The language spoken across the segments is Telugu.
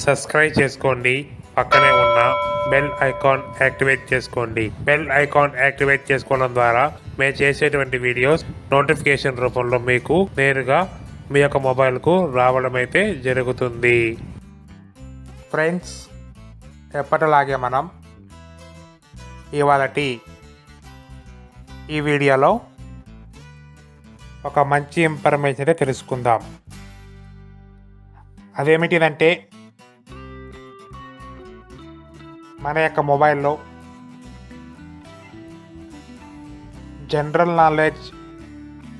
సబ్స్క్రైబ్ చేసుకోండి. పక్కనే ఉన్న బెల్ ఐకాన్ యాక్టివేట్ చేసుకోండి. బెల్ ఐకాన్ యాక్టివేట్ చేసుకోవడం ద్వారా మేము చేసేటువంటి వీడియోస్ నోటిఫికేషన్ రూపంలో మీకు నేరుగా మీ యొక్క మొబైల్కు రావడం అయితే జరుగుతుంది. ఫ్రెండ్స్ ఎప్పటిలాగే మనం ఇవాళటి ఈ వీడియోలో ఒక మంచి ఇన్ఫర్మేషన్ తెలుసుకుందాం. అదేమిటిదంటే మన యొక్క మొబైల్లో జనరల్ నాలెడ్జ్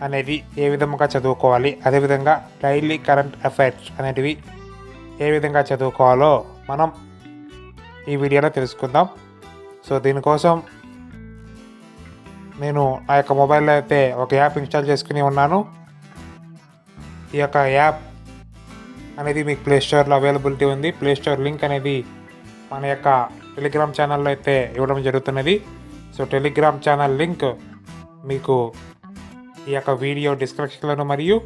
అనేది ఏ విధంగా చదువుకోవాలి అదేవిధంగా డైలీ కరెంట్ అఫైర్స్ అనేటివి ఏ విధంగా చదువుకోవాలో మనం ఈ వీడియోలో తెలుసుకుందాం. సో దీనికోసం నేను నా యొక్క మొబైల్లో అయితే ఒక యాప్ ఇన్స్టాల్ చేసుకుని ఉన్నాను. ఈ యొక్క యాప్ అనేది మీకు ప్లే స్టోర్లో అవైలబిలిటీ ఉంది. ప్లే స్టోర్ లింక్ అనేది మన యొక్క టెలిగ్రామ్ ఛానల్లో అయితే ఇవ్వడం జరుగుతున్నది. సో టెలిగ్రామ్ ఛానల్ లింక్ మీకు ఈ యొక్క వీడియో డిస్క్రిప్షన్లోను మరియు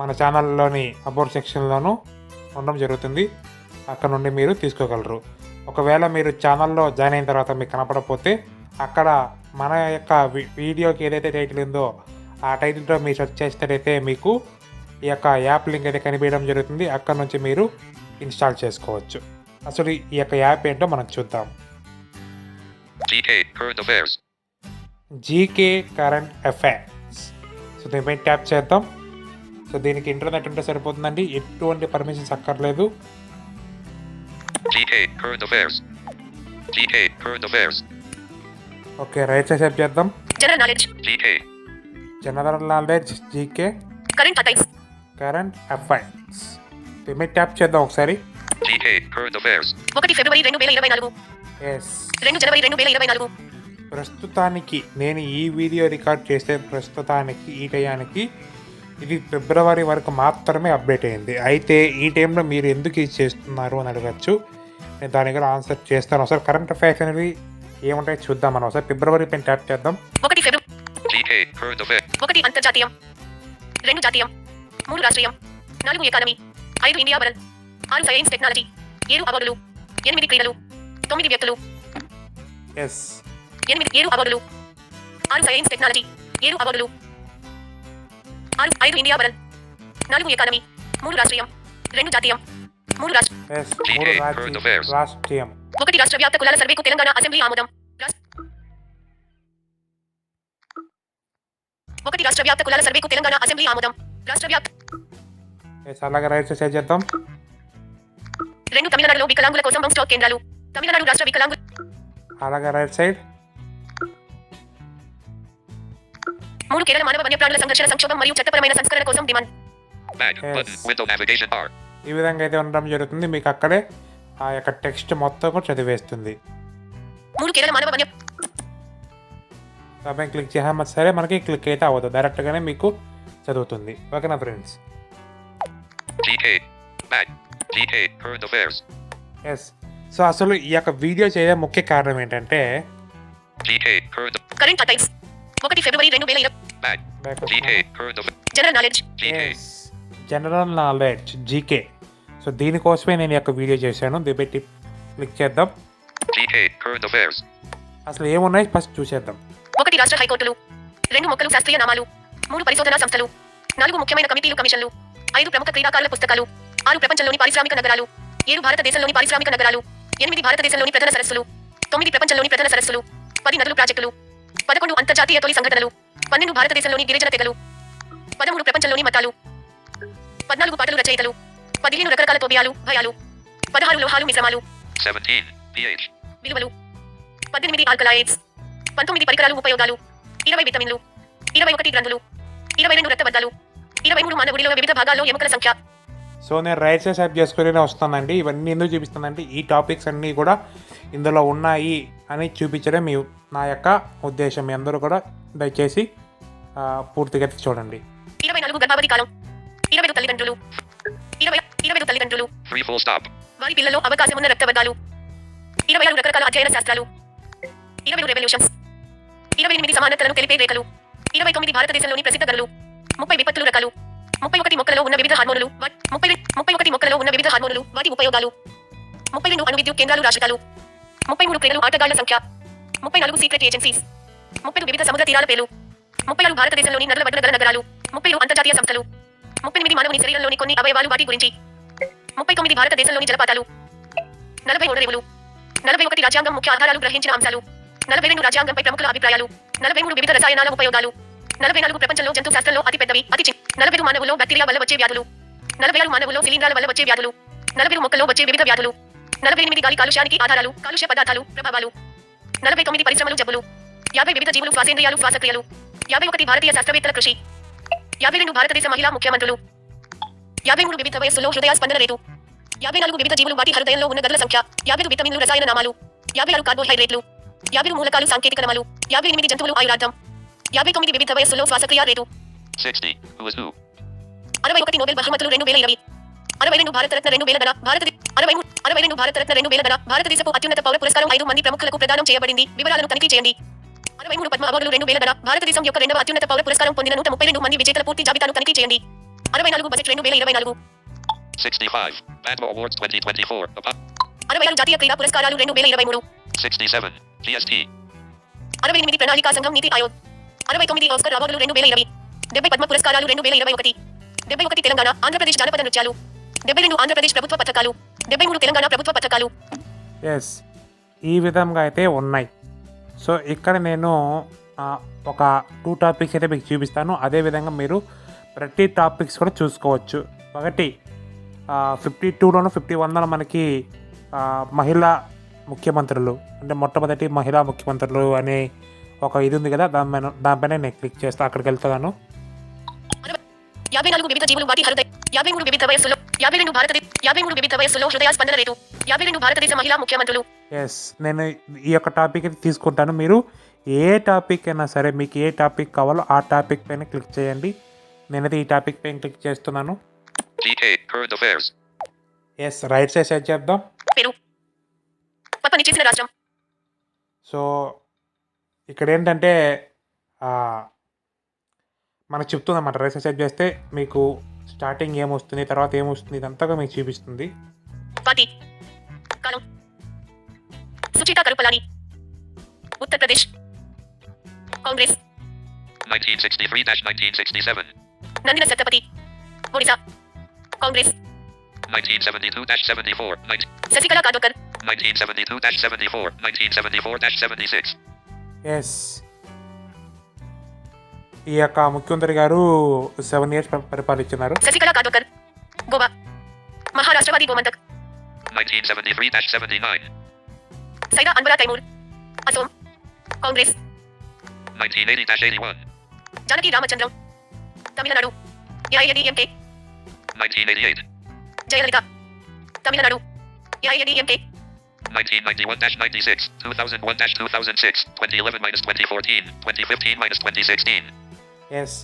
మన ఛానల్లోని అబౌట్ సెక్షన్లోను ఉండడం జరుగుతుంది. అక్కడ నుండి మీరు తీసుకోగలరు. ఒకవేళ మీరు ఛానల్లో జాయిన్ అయిన తర్వాత మీకు కనపడకపోతే అక్కడ మన యొక్క వీడియోకి ఏదైతే టైటిల్ ఉందో ఆ టైటిల్తో మీరు సెర్చ్ చేసినట్టయితే మీకు ఈ యొక్క యాప్ లింక్ అయితే కనిపించడం జరుగుతుంది. అక్కడ నుంచి మీరు ఇన్స్టాల్ చేసుకోవచ్చు. అసలు ఈ యొక్క యాప్ ఏంటో మనం చూద్దాం GK Current Affairs. GK current affairs so దీనిపై ట్యాప్ చేద్దాం సో దీనికి ఇంటర్నెట్ ఉంటే సరిపోతుందండి ఎటువంటి పర్మిషన్స్ అక్కర్లేదు GK Current Affairs. GK Current Affairs. Okay right side set చేద్దాం general knowledge GK. General knowledge GK current affairs దీనిపై ట్యాప్ చేద్దాం ఒకసారి. ఒకటి ఫిబ్రవరి రెండు వేల ఇరవై నాలుగు. ఎస్ రెండు జనవరి రెండు వేల ఇరవై నాలుగు. ప్రస్తుతానికి నేను ఈ వీడియో రికార్డ్ చేసే ప్రస్తుతానికి ఈ టయానికి ఇది ఫిబ్రవరి వరకు మాత్రమే అప్డేట్ అయింది. అయితే ఈ టైంలో మీరు ఎందుకు ఇది చేస్తున్నారు అని అడగచ్చు. నేను దానికి కూడా ఆన్సర్ చేస్తాను. ఒకసారి కరెంట్ అఫైర్స్ అనేవి ఏముంటాయో చూద్దాం మనం ఒకసారి ఫిబ్రవరి పైన ట్యాప్ చేద్దాం. ఒకటి. ఒకటి అంతర్జాతీయం. రెండు జాతీయం. మూడు రాష్ట్రీయం. నాలుగు ఎకానమీ. ఐదు ఇండియా వరల్డ్. ఆరు సైన్స్ టెక్నాలజీ ఏడు అవార్డులు ఎనిమిది క్రీడలు తొమ్మిది వ్యక్తులు. ఎస్ ఎనిమిది ఏడు అవార్డులు. ఆరు సైన్స్ టెక్నాలజీ ఏడు అవార్డులు. ఆరు ఐదు ఇండియా వరల్డ్. నాలుగు ఎకానమీ మూడు రాష్ట్రీయం రెండు జాతీయం మూడు రాష్ట్రీయం. ఒకటి రాష్ట్ర వ్యాప్త కులాల సర్వేకు తెలంగాణ అసెంబ్లీ ఆమోదం. ఒకటి రాష్ట్ర వ్యాప్త కులాల సర్వేకు తెలంగాణ అసెంబ్లీ ఆమోదం. రాష్ట్ర వ్యాప్త అలాగే రైట్ సైడ్ చేద్దాం. రెండు తమిళనాడులో వికలాంగుల కోసం వన్ స్టాక్ కేంద్రాలు. తమిళనాడు రాష్ట్ర వికలాంగు అలాగే రైట్ సైడ్. మూడు కేరళ మానవ వన్యప్రాణుల సంరక్షణ సంక్షోభం మరియు చట్టపరమైన సంస్కరణ కోసం డిమాండ్. ఈ విధంగా అయితే ఉండడం జరుగుతుంది. మీకు అక్కడే ఆ యొక్క టెక్స్ట్ మొత్తం కూడా చదివేస్తుంది. మూడు కేరళ మానవ వన్య దానిపైన క్లిక్ చేసామా సరే మనకి క్లిక్ అయితే అవ్వదు. డైరెక్ట్గానే మీకు చదువుతుంది. ఓకేనా ఫ్రెండ్స్? ఎస్ సో అసలు ఈ యొక్క వీడియో చేయడం ముఖ్య కారణం ఏంటంటే. కరెంట్ ఒకటి ఫిబ్రవరి రెండు వేల. General knowledge GK. General knowledge GK so దీనికోసమే నేను యొక్క వీడియో చేశాను. దీన్ని పెట్టి క్లిక్ చేద్దాం. అసలు ఏమున్నాయి? ఫస్ట్ చూసేద్దాం. ఒకటి రాష్ట్ర హైకోర్టులు రెండు మొక్కలు శాస్త్రీయ నామాలు మూడు పరిశోధనా సంస్థలు నాలుగు ముఖ్యమైన కమిటీలు కమిషన్లు ఐదు ప్రముఖ క్రీడాకారుల పుస్తకాలు ఆరు ప్రపంచంలోని పారిశ్రామిక నగరాలు ఏడు భారతదేశంలోని పారిశ్రామిక నగరాలు ఎనిమిది భారతదేశంలోని ప్రధాన సరస్సులు తొమ్మిది ప్రపంచంలోని ప్రధాన సరస్సులు పది నదులు ప్రాజెక్టులు పదకొండు అంతర్జాతీయ తొలి సంఘటనలు పన్నెండు భారతదేశంలోని గిరిజన తెగలు పదమూడు ప్రపంచంలోని మతాలు పద్నాలుగు పాటలు రచయితలు పదిహేను రకరకాల తోబియాలు భయాలు పదహారు లోహాలు మిశ్రమాలు 17. pH. విలువలు పద్దెనిమిది ఆల్కలాయిడ్స్ పంతొమ్మిది పరికరాలు ఉపయోగాలు ఇరవై విటమిన్లు ఇరవై ఒకటి గ్రంథులు ఇరవై రెండు రక్తబద్దాలు ఇరవై మూడు మానవుడిలో వివిధ భాగాల్లో ఎముకల సంఖ్య సో నేను రైట్ సైడ్ చేసుకునే వస్తానండి. ఇవన్నీ ఎందుకు చూపిస్తానంటే ఈ టాపిక్స్ అన్నీ కూడా ఇందులో ఉన్నాయి అని చూపించడం మీ నా యొక్క ఉద్దేశం. మీ అందరూ కూడా దయచేసి ఆ, పూర్తిగా చూడండి. ఇరవై నాలుగు గర్భావధి కాలం. ఇరవై తల్లిదండ్రులు. ఇరవై ఇరవై తల్లిదండ్రులు. వారి పిల్లల్లో అవకాశం ఉన్న రక్తవర్గాలు. ఇరవై ఆరు రకరకాల అధ్యయన శాస్త్రాలు. ఇరవై రెవల్యూషన్స్ ఇరవై ఎనిమిది సమానతలను తెలిపే రేఖలు. ఇరవై తొమ్మిది భారతదేశంలోని ప్రసిద్ధ గనులు. ముప్పై విపత్తులు రకాలు. ముప్పై ఒకటి మొక్కలలో ఉన్న వివిధ హార్మోనులు ముప్పై ముప్పై ఒకటి మొక్కలలో ఉన్న వివిధ హార్మోనులు వాటి ఉపయోగాలు. ముప్పై రెండు అణు విద్యుత్ కేంద్రాలు రాష్ట్రాలు ముప్పై మూడు క్రీడలు ఆటగాళ్ళ సంఖ్య. ముప్పై నాలుగు సీక్రెట్ ఏజెన్సీస్. ముప్పై వివిధ సముద్ర తీరాల పేర్లు. ముప్పై ఆరు భారతదేశంలోని నదుల వడ్ల గల నగరాలు. ముప్పై అంతర్జాతీయ సంస్థలు. ముప్పై ఎనిమిది మానవుని శరీరంలోని కొన్ని అవయవాలు వాటి గురించి. ముప్పై తొమ్మిది భారతదేశంలోని జలపాతాలు. నలభై ఓడరేవులు నలభై ఒకటి రాజ్యాంగం ముఖ్య ఆధారాలు గ్రహించిన అంశాలు. నలభై రెండు రాజ్యాంగంపై ప్రముఖుల అభిప్రాయాలు. నలభై మూడు వివిధ రసాయనాల ఉపయోగాలు. నలభై నాలుగు ప్రపంచంలో జంతు శాస్త్రంలో అతి పెద్దవి అతి నలభై మానవులో బ్యాక్టీరియా వల్ల వచ్చే వ్యాధులు. నలభై ఆరు మానవులో శిలీంధ్రాల వల్ల వచ్చే వ్యాధులు. నలభై మొక్కల్లో వచ్చే వివిధ వ్యాధులు. నలభై ఎనిమిది గాలి కాలుష్యానికి ఆధారాలు కాలుష్య పదార్థాలు ప్రభావాలు. నలభై తొమ్మిది పరిశ్రమలు జబ్బులు. యాభై వివిధ జీవులు శ్వాసేంద్రియాలు శ్వాసక్రియలు. యాభై ఒకటి భారతీయ శాస్త్రవేత్తల కృషి. యాభై రెండు భారతదేశ మహిళా ముఖ్యమంత్రులు. యాభై మూడు వివిధ వయస్సులో హృదయ స్పందన రేటు. యాభై నాలుగు వివిధ జీవులు వాటి హృదయంలో ఉన్న గదుల సంఖ్య. యాభై ఐదు విటమిన్లు రసాయన నామాలు. యాభై ఆరు కార్బోహైడ్రేట్లు. యాభై మూలకాలు సాంకేతిక నామాలు. యాభై ఎనిమిది జంతువులు ఆయురార్థం. యాభై తొమ్మిది వివిధ వయస్సులో శ్వాసక్రియ రేటు 60. Who is who? అరవై ఒకటి నోబెల్ బహుమతులు రెండు వేల ఇరవై అరవై రెండు భారతరత్న రెండు వేల ధన భారత అరవై అరవై రెండు భారతరత్న రెండు వేల ధన భారతదేశపు అత్యున్నత పౌర పురస్కారం ఐదు మంది ప్రముఖులకు ప్రదానం చేయబడింది వివరాలను తనిఖీ చేయండి అరవై మూడు పద్మ అవార్డులు రెండు వేల ధన భారతదేశం యొక్క రెండవ అత్యున్నత పౌర పురస్కారం పొందిన నూట ముప్పై రెండు మంది విజేతల పూర్తి జాబితాను తనిఖీ చేయండి అరవై నాలుగు బడ్జెట్ రెండు వేల ఇరవై నాలుగు 65. Padma Awards 2024. Apa- అరవై ఆరు జాతీయ క్రీడా పురస్కారాలు రెండు వేల ఇరవై మూడు 67. GST. అరవై ఎనిమిది ప్రణాళికా సంఘం నీతి ఆయోగ్ అరవై తొమ్మిది ఆస్కర్ అవార్డులు రెండు వేల ఇరవై. డెబ్బై పద్మ పురస్కారాలు రెండు వేల ఇరవై ఒకటి. డెబ్బై ఒకటి తెలంగాణ ఆంధ్రప్రదేశ్ జానపద నృత్యాలు. డెబ్బై రెండు ఆంధ్రప్రదేశ్ ప్రభుత్వ పథకాలు. డెబ్బై మూడు తెలంగాణ ప్రభుత్వ పథకాలు. ఎస్ ఈ విధంగా అయితే ఉన్నాయి. సో ఇక్కడ నేను ఒక టూ టాపిక్స్ అయితే మీకు చూపిస్తాను. అదేవిధంగా మీరు ప్రతి టాపిక్స్ కూడా చూసుకోవచ్చు. ఒకటి ఫిఫ్టీ టూలోనూ ఫిఫ్టీ వన్లో మనకి మహిళా ముఖ్యమంత్రులు. అంటే మొట్టమొదటి మహిళా ముఖ్యమంత్రులు అనే ఒక ఇది ఉంది కదా దానిపైన దానిపైన నేను క్లిక్ చేస్తా అక్కడికి వెళ్తున్నాను యాభై నాలుగు వివిధ జీవులు వాటి హృదయ యాభై మూడు వివిధ వయస్సులో యాభై రెండు భారతదేశ యాభై మూడు వివిధ వయస్సులో హృదయ స్పందన రేటు. యాభై రెండు భారతదేశ మహిళా ముఖ్యమంత్రులు. ఎస్ నేను ఈ యొక్క టాపిక్ అయితే తీసుకుంటాను. మీరు ఏ టాపిక్ అయినా సరే మీకు ఏ టాపిక్ కావాలో ఆ టాపిక్ పైన క్లిక్ చేయండి. నేనైతే ఈ టాపిక్ పైన క్లిక్ చేస్తున్నాను. ఎస్ రైట్ సైడ్ సెట్ చేద్దాం. సో ఇక్కడ ఏంటంటే ఆ, మనకు చెప్తుంది అన్నమాట రైట్ సైడ్ సెట్ చేస్తే మీకు స్టార్టింగ్ ఏమొస్తుంది తర్వాత ఏమొస్తుంది ఇదంతా మీకు చూపిస్తుంది. Sucheta Kripalani. Uttar Pradesh. Congress. 1963-1967. Nandini Satpathy. Odisha. Congress. 1972-74. 19- Shashikala Kakodkar 1972-74. 1974-76. Yes. ఈ యొక్క ముఖ్యమంత్రి గారు seven years పరిపాలించినారు. Shashikala Kakodkar Goa. Maharashtrawadi Gomantak. 1973-79. Syeda Anwara Taimur Assam. Congress. 1980-81. Janaki Ramachandran. Tamil Nadu. AIADMK 1988. Jayalalithaa. Tamil Nadu. AIADMK 1991-96, 2001-2006, 2011-2014, 2015-2016. Yes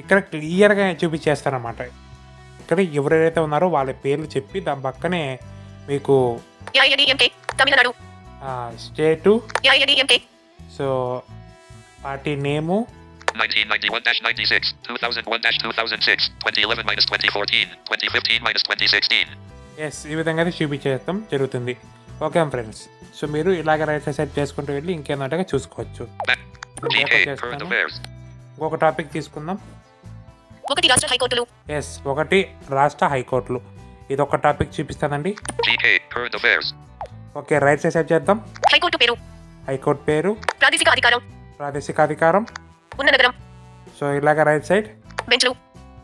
ఇక్కడ క్లియర్గా చూపించేస్తారన్నమాట. ఇక్కడ ఎవరైతే ఉన్నారో వాళ్ళ పేర్లు చెప్పి దాని పక్కనే మీకు AIADMK Tamil Nadu. State. AIADMK so party name. 1991-96, 2001-2006, 2011-2014, 2015-2016. Yes ఈ విధంగా అయితే చూపించేస్తాం జరుగుతుంది. Okay friends. సో మీరు ఇలాగ రైట్ సైడ్ చేసుకుంటూ వెళ్ళి ఇంకేందంటే చూసుకోవచ్చు. ఇంకొక టాపిక్ తీసుకుందాం. ఒకటి రాష్ట్ర హైకోర్టులు. ఎస్ ఒకటి రాష్ట్ర హైకోర్టులు. ఇది ఒక టాపిక్ చూపిస్తానండి. ఓకే రైట్ సైడ్ చేద్దాం. హైకోర్టు పేరు. హైకోర్టు పేరు? ప్రాదేశిక అధికారం. ప్రాదేశిక అధికారం. ఉన్న నగరం. సో ఇలాగ రైట్ సైడ్. బెంచ్లు.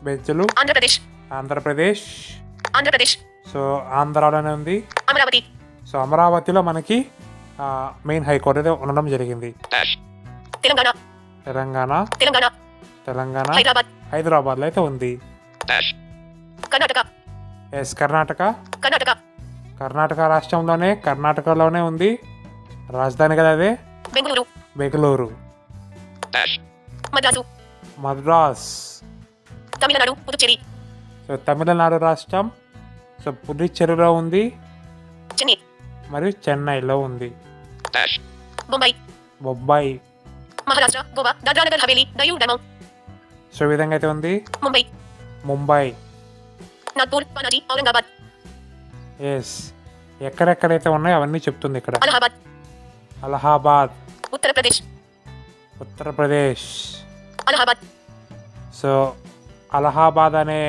బెంచ్లు. ఆంధ్రప్రదేశ్. ఆంధ్రప్రదేశ్. ఆంధ్రప్రదేశ్. సో ఆంధ్రాలోనే ఉంది. అమరావతి. సో అమరావతిలో మనకి మెయిన్ హైకోర్టు అయితే ఉండడం జరిగింది. తెలంగాణ. తెలంగాణ. హైదరాబాద్. హైదరాబాద్లో అయితే ఉంది. కర్ణాటక. ఎస్ కర్ణాటక. కర్ణాటక. కర్ణాటక రాష్ట్రంలోనే కర్ణాటకలోనే ఉంది. రాజధాని కదా అదే? బెంగళూరు. మద్రాసు. మద్రాస్. తమిళనాడు పుదుచ్చేరి. సో తమిళనాడు రాష్ట్రం. సో పుదుచ్చేరిలో ఉంది. చెన్నై. మరియు చెన్నైలో ఉంది. బొబ్బాయి సో విధంగా అయితే ఉంది? ముంబై ముంబై ఎస్ ఎక్కడెక్కడైతే ఉన్నాయో అవన్నీ చెప్తుంది ఇక్కడ. అలహాబాద్. ఉత్తరప్రదేశ్ ఉత్తరప్రదేశ్ అలహాబాద్ సో అలహాబాద్ అనే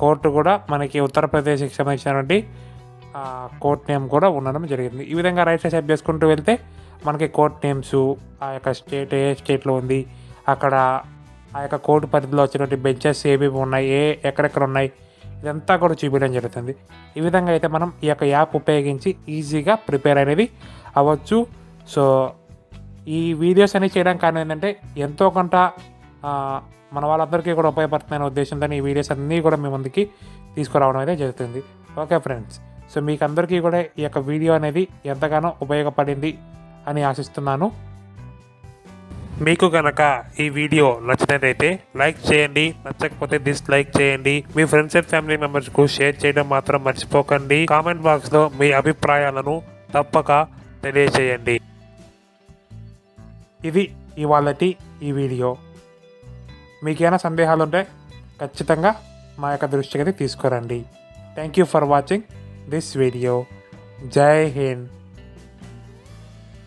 కోర్టు కూడా మనకి ఉత్తరప్రదేశ్కి సంబంధించినటువంటి కోర్ట్ నేమ్ కూడా ఉండడం జరిగింది. ఈ విధంగా రైట్ సైడ్ చేసుకుంటూ వెళ్తే మనకి కోర్ట్ నేమ్స్ ఆ యొక్క స్టేట్ ఏ స్టేట్లో ఉంది అక్కడ ఆ యొక్క కోర్టు పరిధిలో వచ్చినటువంటి బెంచెస్ ఏమేమి ఉన్నాయి ఏ ఎక్కడెక్కడ ఉన్నాయి ఇదంతా కూడా చూపించడం జరుగుతుంది. ఈ విధంగా అయితే మనం ఈ యొక్క యాప్ ఉపయోగించి ఈజీగా ప్రిపేర్ అనేది అవ్వచ్చు. సో ఈ వీడియోస్ అనేవి చేయడం కారణం ఏంటంటే ఎంతో కొంత మన వాళ్ళందరికీ కూడా ఉపయోగపడుతుందనే ఉద్దేశంతో ఈ వీడియోస్ అన్నీ కూడా మీ ముందుకి తీసుకురావడం అయితే జరుగుతుంది. ఓకే ఫ్రెండ్స్ సో మీకు అందరికీ కూడా ఈ యొక్క వీడియో అనేది ఎంతగానో ఉపయోగపడింది అని ఆశిస్తున్నాను. మీకు కనుక ఈ వీడియో నచ్చినట్లయితే లైక్ చేయండి నచ్చకపోతే డిస్లైక్ చేయండి. మీ ఫ్రెండ్స్ అండ్ ఫ్యామిలీ మెంబర్స్కు షేర్ చేయడం మాత్రం మర్చిపోకండి. కామెంట్ బాక్స్లో మీ అభిప్రాయాలను తప్పక తెలియచేయండి ఇది ఇవాళటి ఈ వీడియో. మీకు ఏమైనా సందేహాలు ఉంటే ఖచ్చితంగా మా యొక్క దృష్టికి తీసుకురండి. Thank you for watching this video. Jai Hind.